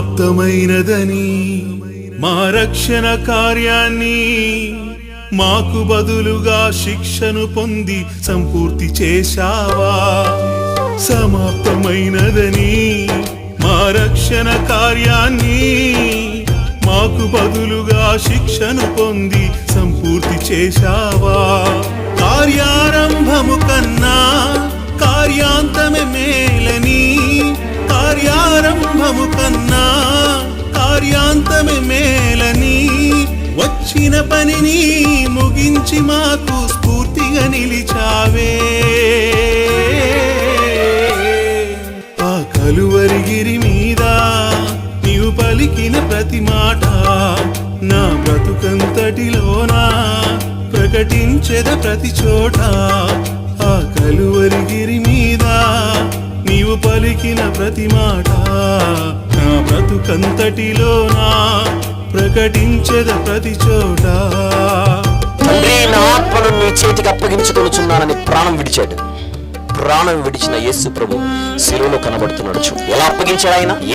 సమాప్తమైనదని మా రక్షణ కార్యాన్ని మాకు బదులుగా శిక్షను పొంది సంపూర్తి చేశావా? సమాప్తమైనదని మా రక్షణ కార్యాన్ని మాకు బదులుగా శిక్షను పొంది సంపూర్తి చేశావా? కార్యారంభము కన్నా కార్యాంతమే మేలని కార్యారంభము కన్నా కార్యాంతమే మేలని వచ్చిన పనిని ముగించి మాకు స్ఫూర్తిగా నిలిచావే. ఆ కలువరిగిరి మీద నీవు పలికిన ప్రతి మాట నా బ్రతుకంతటిలోనా ప్రకటించేద ప్రతి చోట పలికిన ప్రతి మాట నా బ్రతుకంతటిలో నా ప్రకటించద ప్రతి చోట. తండ్రి నా ఆత్మను నీ చేతికి అప్పగించుకొనుచున్నానని ప్రాణం విడిచాడు. ప్రాణం విడిచిన యేసు ప్రభు శిలువలో కనబడుతున్నాడు. ఎలా అప్పగించాడు ఆయన?